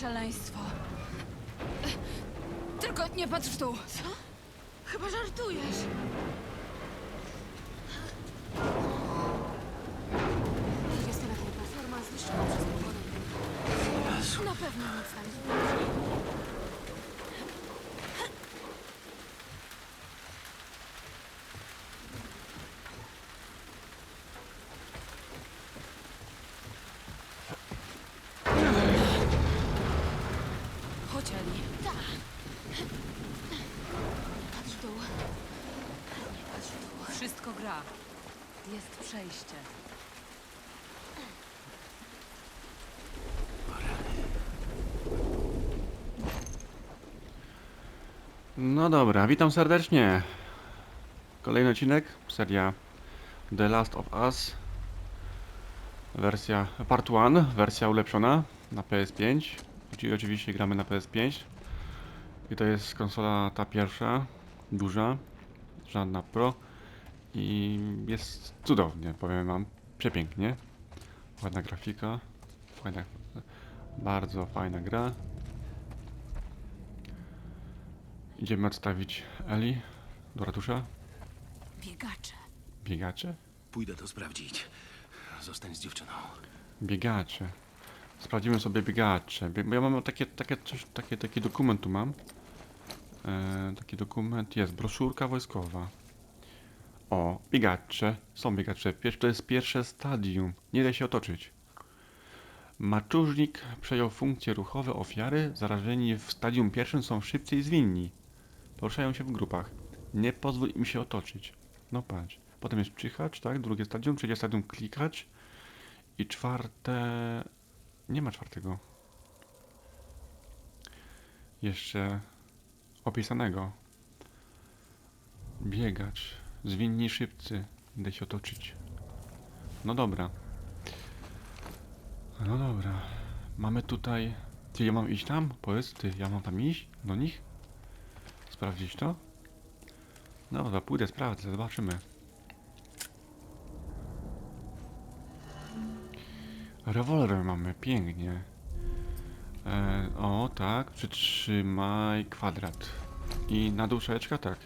szaleństwo. Tylko nie patrz w dół. Co? Chyba żartujesz. Dwudziesta level platforma zniszczona przez pogodę. Na pewno nic tam nie będzie. Chodź, Eli. Tak. Nie patrz w dół. Nie patrz w dół. Wszystko gra. Jest przejście. No dobra, witam serdecznie. Kolejny odcinek, seria The Last of Us. Wersja Part 1, wersja ulepszona na PS5. Czyli oczywiście gramy na PS5. I to jest konsola ta pierwsza, duża, żadna Pro. I jest cudownie, powiem wam, przepięknie. Ładna grafika, fajna, bardzo fajna gra. Idziemy odstawić Eli do ratusza. Biegacze. Biegacze? Pójdę to sprawdzić. Zostań z dziewczyną. Biegacze. Sprawdzimy sobie biegacze. Bie- Bo ja mam takie, takie, coś, takie, taki dokument tu mam. E, taki dokument jest, broszurka wojskowa. O, biegacze. Są biegacze. Pier- To jest pierwsze stadium. Nie da się otoczyć. Maczużnik przejął funkcje ruchowe ofiary. Zarażeni w stadium pierwszym są szybcy i zwinni. Poruszają się w grupach. Nie pozwól im się otoczyć. No patrz. Potem jest czyhacz, tak? Drugie stadium. Trzecie stadium klikacz. I czwarte... Nie ma czwartego. Jeszcze opisanego. Biegacz. Zwinni szybcy. Idę się otoczyć. No dobra. No dobra. Mamy tutaj... Ty, ja mam iść tam? Powiedz, ty, ja mam tam iść? Do nich? Sprawdzić to? No dobra, pójdę, sprawdzę, zobaczymy. Rewolwer mamy, pięknie. E, o, tak, przytrzymaj kwadrat. I na dół szałeczka, tak.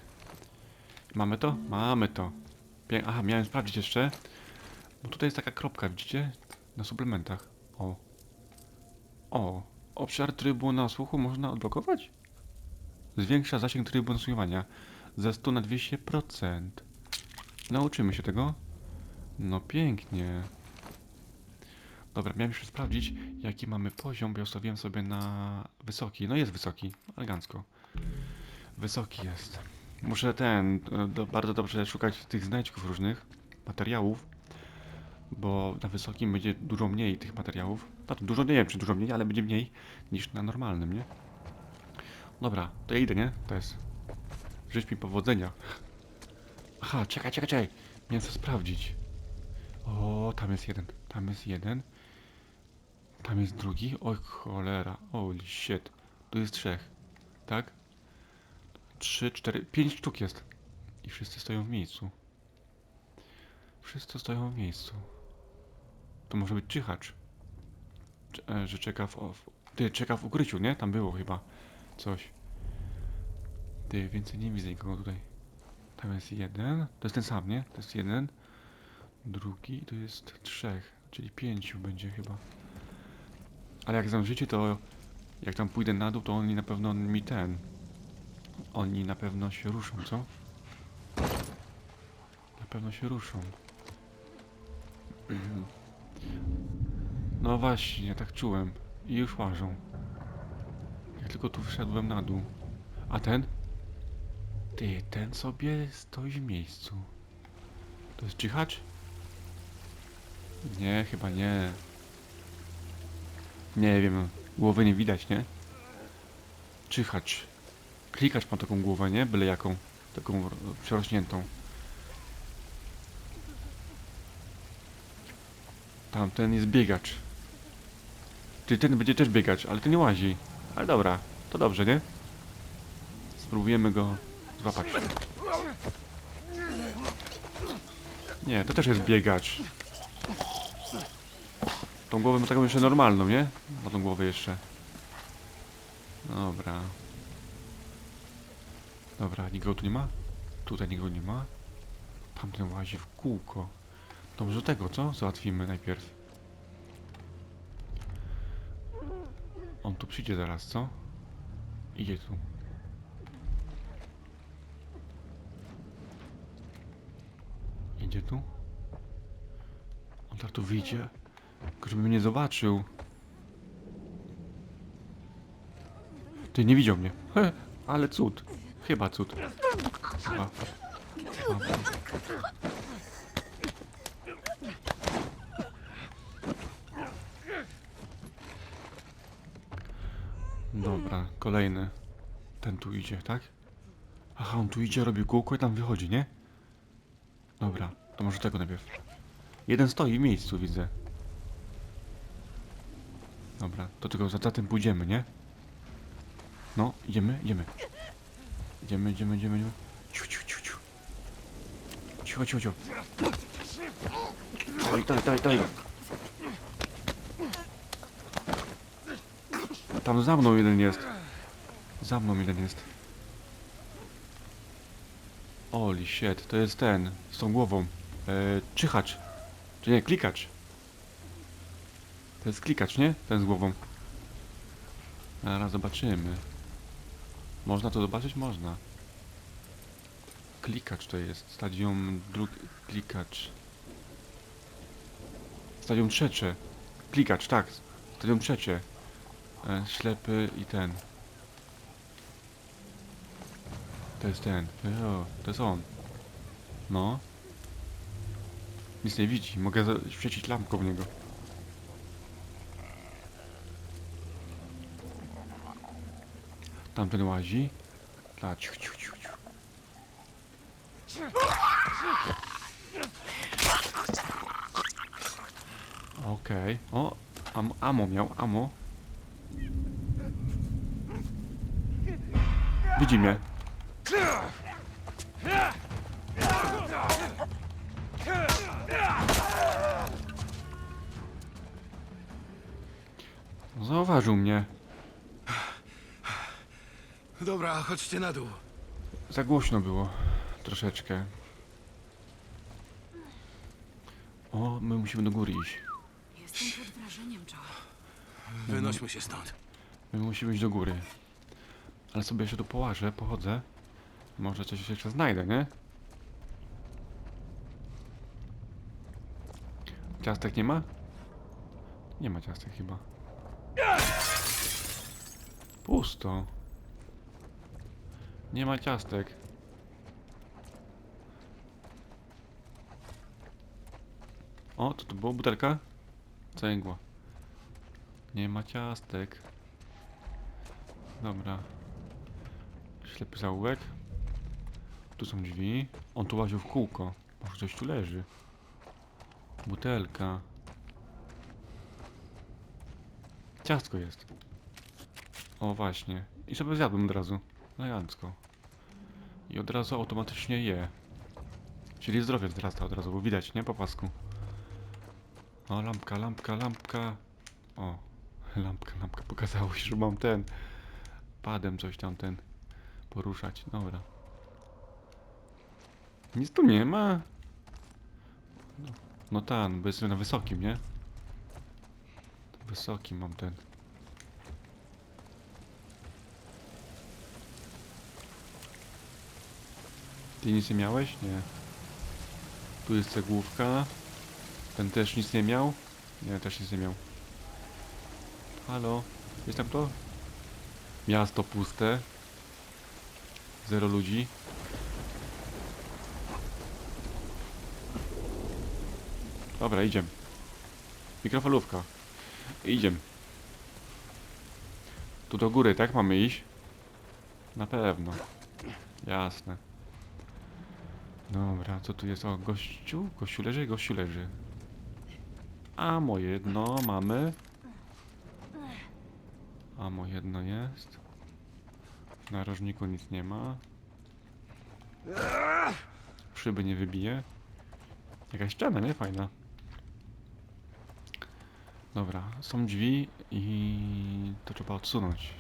Mamy to? Mamy to. Pię Aha, miałem sprawdzić jeszcze. Bo tutaj jest taka kropka, widzicie? Na suplementach. O. O. Obszar trybu nasłuchu można odblokować? Zwiększa zasięg trybu nasłuchiwania ze 100 na 200%. Nauczymy się tego. No pięknie. Dobra, miałem jeszcze sprawdzić, jaki mamy poziom, bo ja ustawiłem sobie na wysoki. No jest wysoki, elegancko. Wysoki jest. Muszę ten, e, do, bardzo dobrze szukać tych znajdźków różnych, materiałów, bo na wysokim będzie dużo mniej tych materiałów. Znaczy dużo, nie wiem czy dużo mniej, ale będzie mniej niż na normalnym, nie? Dobra, to ja idę, nie? To jest... Życz mi powodzenia. Aha, czekaj, czekaj, czekaj. Miałem co sprawdzić. O, tam jest jeden, tam jest jeden. Tam jest drugi. Oj, cholera. Holy shit. Tu jest trzech. Tak? Trzy, cztery, pięć sztuk jest. I wszyscy stoją w miejscu. Wszyscy stoją w miejscu. To może być czyhacz. E, że czeka w, w... Ty, czeka w ukryciu, nie? Tam było chyba coś. Ty, więcej nie widzę nikogo tutaj. Tam jest jeden. To jest ten sam, nie? To jest jeden. Drugi, to jest trzech. Czyli pięciu będzie chyba. Ale jak zdążycie, to jak tam pójdę na dół, to oni na pewno mi ten. Oni na pewno się ruszą, co? Na pewno się ruszą. No właśnie, tak czułem. I już łażą. Tylko tu wszedłem na dół. A ten? Ty, ten sobie stoi w miejscu. To jest czyhacz? Nie, chyba nie. Nie wiem, głowy nie widać, nie? Czyhacz. Klikacz ma taką głowę, nie? Byle jaką. Taką przerośniętą. Tamten jest biegacz. Ty ten będzie też biegacz, ale ten nie łazi. Ale dobra, to dobrze, nie? Spróbujemy go złapać. Nie, to też jest biegacz. Tą głowę ma taką jeszcze normalną, nie? Ma tą głowę jeszcze. Dobra. Dobra, nikogo tu nie ma? Tutaj nikogo nie ma. Tamten łazi w kółko. To może tego, co? Załatwimy najpierw. Tu przyjdzie zaraz, co? Idzie tu. Idzie tu? On tak tu wyjdzie. Tylko żeby mnie nie zobaczył. Ty nie widział mnie. He, ale cud. Chyba cud. A, a, a. Dobra, kolejny. Ten tu idzie, tak? Aha, on tu idzie, robi kółko i tam wychodzi, nie? Dobra, to może tego najpierw. Jeden stoi w miejscu, widzę. Dobra, to tylko za, za tym pójdziemy, nie? No, idziemy, idziemy. Idziemy, idziemy, idziemy, idziemy. Ciu, ciu, ciu, ciu. Cicho, cicho, cicho. Daj, daj, daj, daj. Tam za mną jeden jest. Za mną jeden jest. Holy shit, to jest ten, z tą głową. E, czyhacz. Czy nie, klikacz. To jest klikacz, nie? Ten z głową. Zaraz zobaczymy. Można to zobaczyć? Można. Klikacz to jest. Stadium dróg... Klikacz. Stadium trzecie. Klikacz, tak. Stadium trzecie. E, ślepy i ten. To jest ten. O, to jest on. No. Nic nie widzi. Mogę świecić lampką w niego. Tamten łazi. Ta, ciu, ciu, ciu, ciu. Okej. O, am, amo miał, amo. Widzi mnie. Zauważył mnie. Dobra, chodźcie na dół. Za głośno było. Troszeczkę. O, my musimy do góry iść. Jestem pod wrażeniem, Joel. Wynośmy się stąd. My musimy iść do góry. Ale sobie jeszcze tu połażę, pochodzę. Może coś jeszcze znajdę, nie? Ciastek nie ma? Nie ma ciastek chyba. Pusto. Nie ma ciastek. O, to tu była butelka? Cęgła. Nie ma ciastek. Dobra. Ślepy zaułek. Tu są drzwi. On tu łaził w kółko. Może coś tu leży. Butelka. Ciastko jest. O właśnie. I sobie zjadłem od razu. Elegancko. I od razu automatycznie je. Czyli zdrowie wzrasta od razu, bo widać, nie? Po pasku. O, lampka, lampka, lampka. O, lampka, lampka. Pokazało się, że mam ten. Padem coś tam ten. Poruszać. Dobra. Nic tu nie ma. No, no ten, bo jestem na wysokim, nie? Wysoki mam ten. Ty nic nie miałeś? Nie. Tu jest cegłówka. Ten też nic nie miał? Nie, też nic nie miał. Halo? Jest tam kto? Miasto puste. Zero ludzi. Dobra, idziemy. Mikrofalówka. Idziemy. Tu do góry, tak? Mamy iść? Na pewno. Jasne. Dobra, co tu jest? O, gościu? Gościu leży? Gościu leży. Amo jedno mamy. Amo jedno jest. W narożniku nic nie ma. Szyby nie wybije. Jakaś ściana, nie? Fajna. Dobra, są drzwi i to trzeba odsunąć.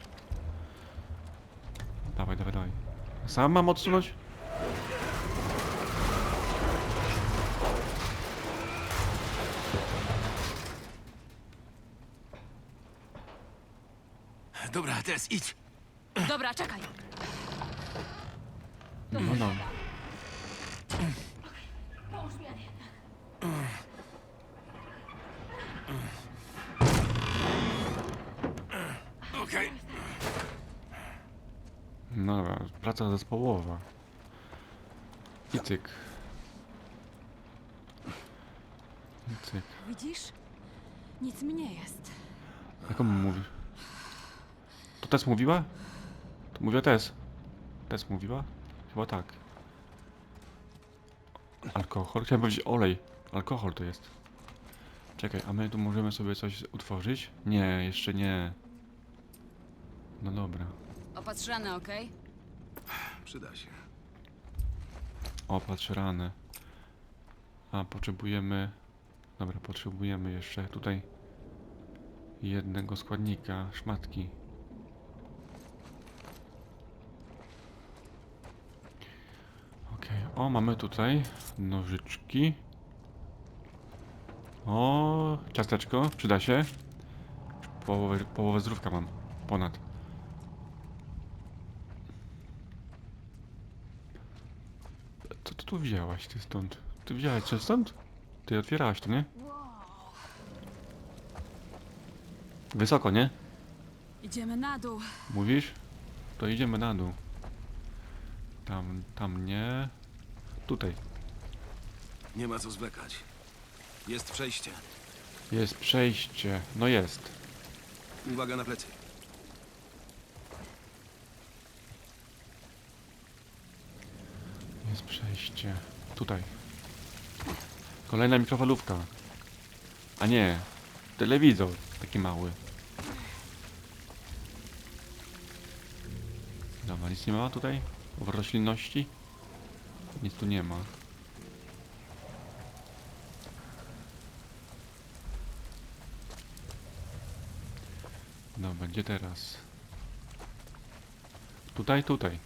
Dawaj, dawaj, dawaj. Sam mam odsunąć? Dobra, Tess, idź. Dobra, czekaj. No, no. Okej. No dobra, praca zespołowa. I cyk. I cyk. Widzisz? Nic mi nie jest. Jak on mówi? To Tess mówiła? To mówiła Tess. Tess mówiła? Chyba tak. Alkohol? Chciałem powiedzieć olej. Alkohol to jest. Czekaj, a my tu możemy sobie coś utworzyć? Nie, jeszcze nie. No dobra. Opatrz ranę, okej? Przyda się. O, patrz ranę. A, potrzebujemy... Dobra, potrzebujemy jeszcze tutaj jednego składnika, szmatki. Okej, o, mamy tutaj nożyczki. O, ciasteczko, przyda się. Połowę, połowę zdrówka mam, ponad. Co ty tu wzięłaś ty stąd? Ty wzięłaś coś stąd? Ty otwierałaś to, nie? Wysoko, nie? Idziemy na dół. Mówisz? To idziemy na dół. Tam, tam nie. Tutaj. Nie ma co zwlekać. Jest przejście. Jest przejście. No jest. Uwaga na plecy. Jest przejście. Tutaj. Kolejna mikrofalówka. A nie. Telewizor. Taki mały. Dobra, nic nie ma tutaj? W roślinności? Nic tu nie ma. Dobra, gdzie teraz? Tutaj, tutaj.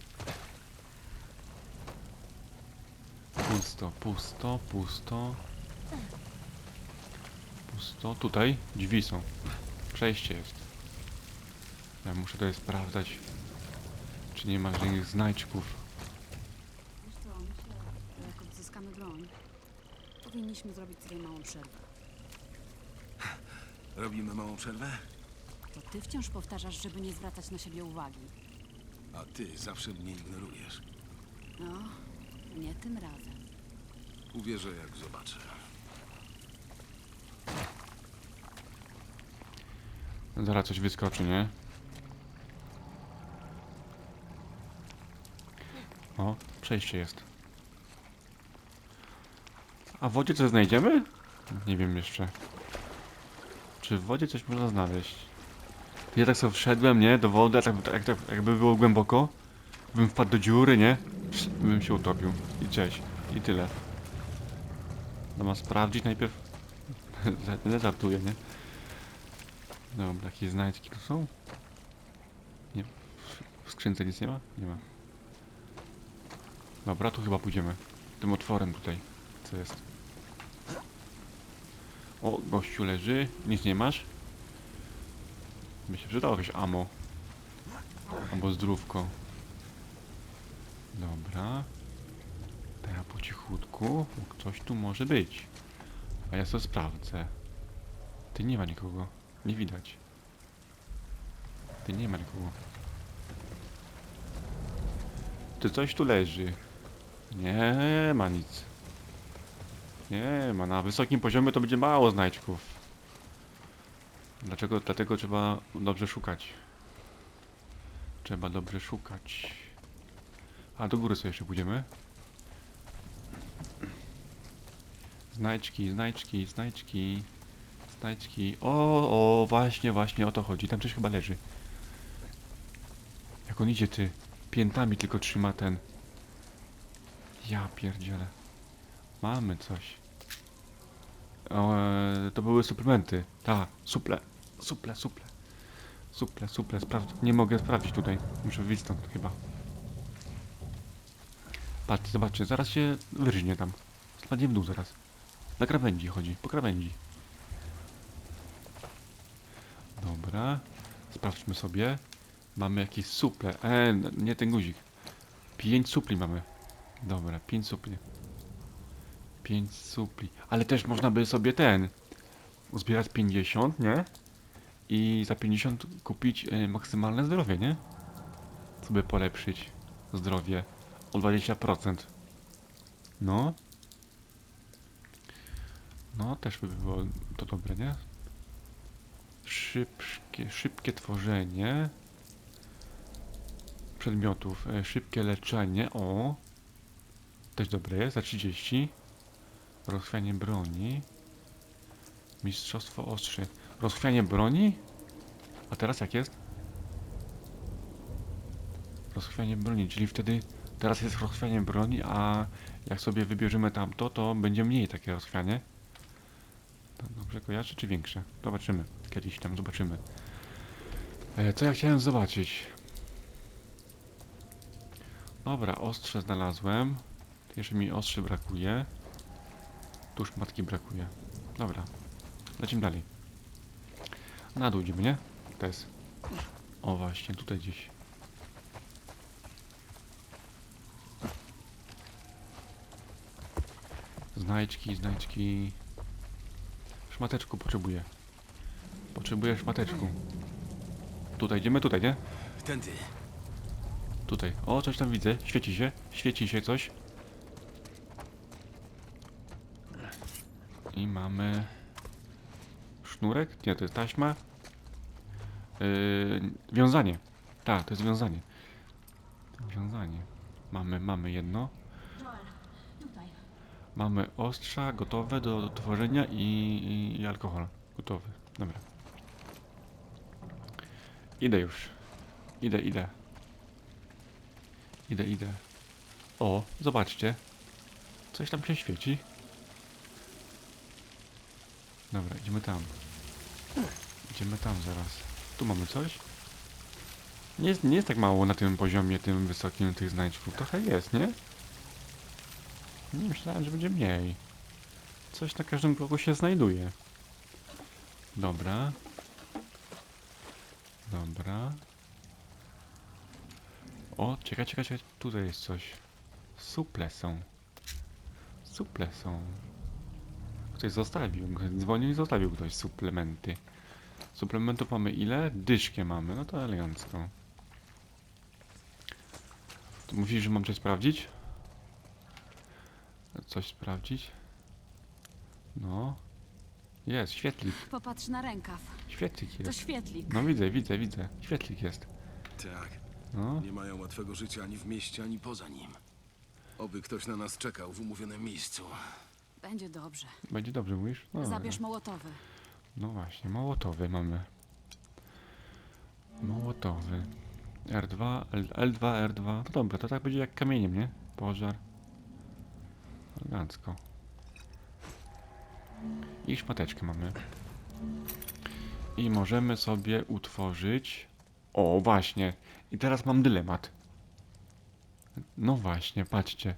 Pusto, pusto, pusto. Pusto. Tutaj drzwi są. Przejście jest. Ja muszę tutaj sprawdzać, czy nie ma żadnych znajdźków. Wiesz co, myślę, że jak odzyskamy broń, powinniśmy zrobić sobie małą przerwę. Robimy małą przerwę? To ty wciąż powtarzasz, żeby nie zwracać na siebie uwagi. A ty zawsze mnie ignorujesz. No, nie tym razem. Uwierzę, jak zobaczę. Zaraz coś wyskoczy, nie? O, przejście jest. A w wodzie coś znajdziemy? Nie wiem jeszcze. Czy w wodzie coś można znaleźć? Ja tak sobie wszedłem, nie? Do wody, tak, tak, tak, jakby było głęboko. Bym wpadł do dziury, nie? Bym się utopił. I cześć. I tyle. No ma sprawdzić najpierw. Nie żartuję, nie? Dobra, jakieś znajdźki tu są? Nie. W skrzynce nic nie ma? Nie ma. Dobra, tu chyba pójdziemy. Tym otworem tutaj. Co jest? O, gościu leży. Nic nie masz? By się przydało jakieś ammo. Albo zdrówko. Dobra. Teraz po cichutku. Ktoś tu może być. A ja sobie sprawdzę. Ty nie ma nikogo. Nie widać. Ty nie ma nikogo. Ty coś tu leży. Nie ma nic. Nie ma. Na wysokim poziomie to będzie mało znajdźków. Dlaczego? Dlatego trzeba dobrze szukać. Trzeba dobrze szukać. A do góry sobie jeszcze pójdziemy. Znajdźki, znajdźki, znajdźki. Znajdźki. O, o, właśnie, właśnie o to chodzi. Tam coś chyba leży. Jak on idzie, ty. Piętami tylko trzyma ten. Ja pierdzielę. Mamy coś. O, e, to były suplementy. Ta, suple. Suple, suple. Suple, suple. Sprawdź. Nie mogę sprawdzić tutaj. Muszę wyjść stąd chyba. Patrz, zobaczcie, zaraz się wyrżnie tam. Spadnie w dół zaraz. Na krawędzi chodzi, po krawędzi. Dobra. Sprawdźmy sobie. Mamy jakieś suple. E, nie ten guzik. Pięć supli mamy. Dobra, pięć supli. Pięć supli. Ale też można by sobie ten. Uzbierać 50, nie? I za 50 kupić e, maksymalne zdrowie, nie? Sobie polepszyć zdrowie o 20%. No. No, też by było to dobre, nie? Szybkie, szybkie tworzenie przedmiotów, e, szybkie leczenie, o. Też dobre jest, za 30. Rozchwianie broni. Mistrzostwo ostrzy. Rozchwianie broni? A teraz jak jest? Rozchwianie broni, czyli wtedy teraz jest rozchwianie broni, a jak sobie wybierzemy tamto, to będzie mniej takie rozchwianie. Dobrze kojarzy, czy większe? Zobaczymy. Kiedyś tam zobaczymy. E, co ja chciałem zobaczyć? Dobra, ostrze znalazłem. Jeszcze mi ostrzy brakuje. Tu już matki brakuje. Dobra. Lecimy dalej. Na dół idziemy, nie? To jest. O właśnie, tutaj gdzieś. Znajdźki, znajdźki. Szmateczku potrzebuję. Potrzebuję szmateczku. Tutaj idziemy, tutaj, nie? Tędy. Tutaj. O, coś tam widzę. Świeci się. Świeci się coś. I mamy... Sznurek? Nie, to jest taśma. Yy, wiązanie. Tak, to jest wiązanie. Wiązanie. Mamy, mamy jedno. Mamy ostrza gotowe do, tworzenia i, i, i alkohol gotowy. Dobra. Idę już. Idę, idę. Idę, idę. O, zobaczcie. Coś tam się świeci. Dobra, idziemy tam. Idziemy tam zaraz. Tu mamy coś. Nie jest, nie jest tak mało na tym poziomie, tym wysokim tych znajdźków. Trochę jest, nie? Nie myślałem, że będzie mniej. Coś na każdym kroku się znajduje. Dobra. Dobra. O, czekaj, czekaj, czekaj. Tutaj jest coś. Suple są. Suple są. Ktoś zostawił. Dzwonił i zostawił ktoś suplementy. Suplementów mamy ile? Dyszkę mamy. No to elegancko. To mówisz, że mam coś sprawdzić? Coś sprawdzić? No. Jest, świetlik. Popatrz na rękaw. Świetlik To jest. świetlik. No widzę, widzę, widzę. Świetlik jest. Tak. No. Nie mają łatwego życia ani w mieście, ani poza nim. Oby ktoś na nas czekał w umówionym miejscu. Będzie dobrze. Będzie dobrze, mówisz? No, Zabierz mołotowy. No właśnie, mołotowy mamy. Mołotowy. R2, L, L2, R2. No dobra, to tak będzie jak kamieniem, nie? Pożar. Elegancko. I szmateczkę mamy. I możemy sobie utworzyć... O, właśnie. I teraz mam dylemat. No właśnie, patrzcie.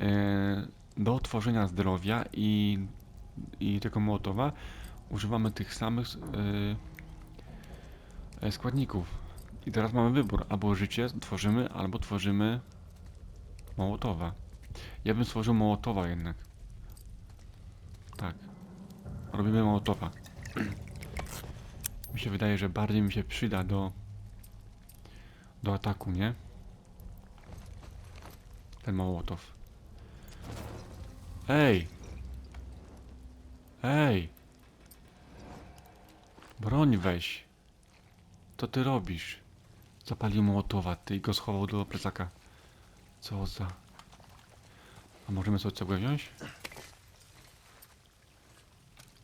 E, do tworzenia zdrowia i, i tego mołotowa używamy tych samych e, e, składników. I teraz mamy wybór. Albo życie tworzymy, albo tworzymy mołotowa. Ja bym stworzył mołotowa jednak. Tak. Robimy mołotowa. mi się wydaje, że bardziej mi się przyda do do ataku, nie? Ten mołotow. Ej! Ej! Broń weź. Co ty robisz? Zapalił mołotowa, ty i go schował do plecaka. Co za... A możemy sobie cegłę wziąć?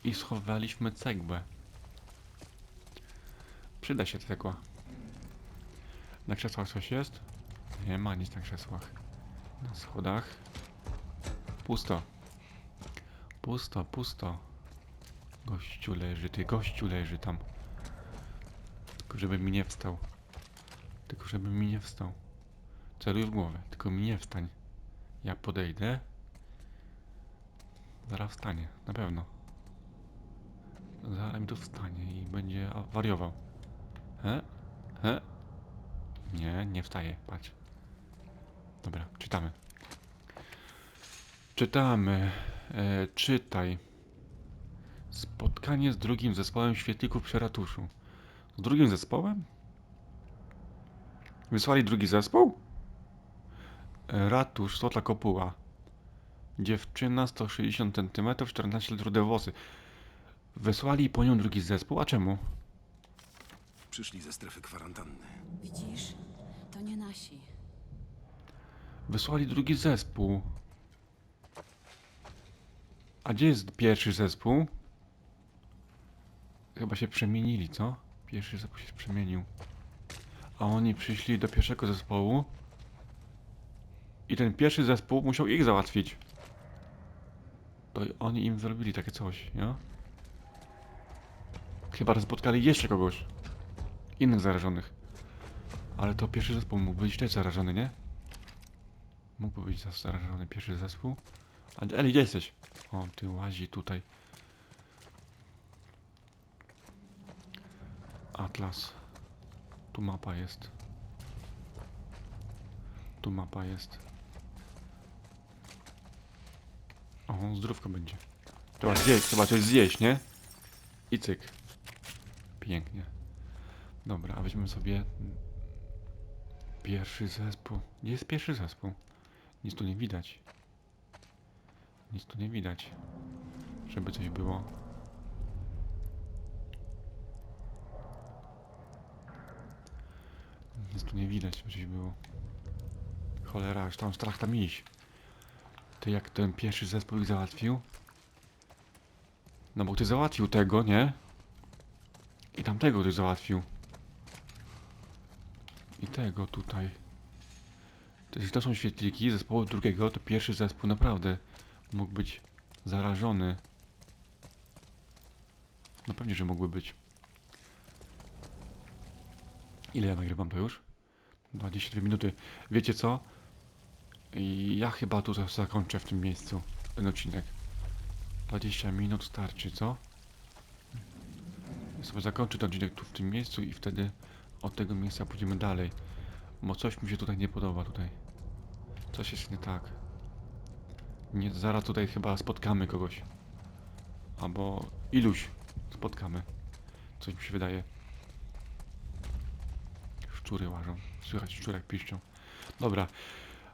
I schowaliśmy cegłę. Przyda się cegła. Na krzesłach coś jest? Nie ma nic na krzesłach. Na schodach. Pusto. Pusto, pusto. Gościu leży, ty gościu leży tam. Tylko żeby mi nie wstał. Tylko żeby mi nie wstał. Celuj w głowę, tylko mi nie wstań. Ja podejdę. Zaraz wstanie, na pewno. Zaraz mi tu wstanie i będzie wariował. He? He? Nie, nie wstaje, patrz. Dobra, czytamy. Czytamy. E, czytaj. Spotkanie z drugim zespołem świetlików przy ratuszu. Z drugim zespołem? Wysłali drugi zespół? Ratusz, Złota Kopuła. Dziewczyna 160 cm, 14 lat rude włosy. Wysłali po nią drugi zespół, a czemu? Przyszli ze strefy kwarantanny. Widzisz? To nie nasi. Wysłali drugi zespół. A gdzie jest pierwszy zespół? Chyba się przemienili, co? Pierwszy zespół się przemienił. A oni przyszli do pierwszego zespołu. I ten pierwszy zespół musiał ich załatwić. To oni im zrobili takie coś, nie? Chyba że spotkali jeszcze kogoś. Innych zarażonych. Ale to pierwszy zespół mógł być też zarażony, nie? Mógłby być zarażony pierwszy zespół. A Eli, gdzie jesteś? O, ty łazi tutaj. Atlas. Tu mapa jest. Tu mapa jest. O, zdrówko będzie. Trzeba zjeść, trzeba coś zjeść, nie? I cyk. Pięknie. Dobra, a weźmiemy sobie pierwszy zespół. Gdzie jest pierwszy zespół? Nic tu nie widać. Nic tu nie widać. Żeby coś było. Nic tu nie widać, żeby coś było. Cholera, aż tam strach tam iść. To jak ten pierwszy zespół ich załatwił? No bo ty załatwił tego, nie? I tamtego ty załatwił. I tego tutaj. To to są świetliki zespołu drugiego, to pierwszy zespół naprawdę mógł być zarażony. No pewnie, że mógłby być. Ile ja nagrywam to już? 22 minuty. Wiecie co? I Ja chyba tu zakończę w tym miejscu ten odcinek. 20 minut starczy, co? Ja sobie zakończę ten odcinek tu w tym miejscu i wtedy od tego miejsca pójdziemy dalej. Bo coś mi się tutaj nie podoba tutaj. Coś jest nie tak. Nie, zaraz tutaj chyba spotkamy kogoś. Albo iluś spotkamy. Coś mi się wydaje. Szczury łażą. Słychać szczurek piszczą. Dobra.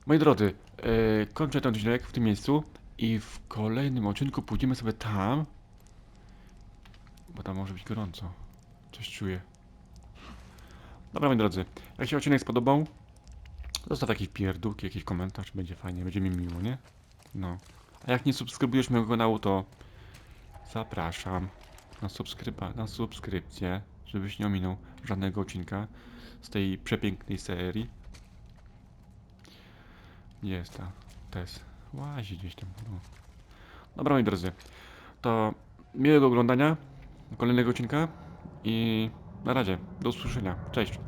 Moi drodzy, e, kończę ten odcinek w tym miejscu i w kolejnym odcinku pójdziemy sobie tam. Bo tam może być gorąco. Coś czuję. Dobra, moi drodzy, jak się odcinek spodobał, zostaw jakieś pierdółki, jakiś komentarz, będzie fajnie, będzie mi miło, nie? No. A jak nie subskrybujesz mojego kanału, to zapraszam na, subskryba, na subskrypcję, żebyś nie ominął żadnego odcinka z tej przepięknej serii. Jest ta Tess? Łazi gdzieś tam. No. Dobra, moi drodzy, to miłego oglądania kolejnego odcinka i na razie, do usłyszenia. Cześć.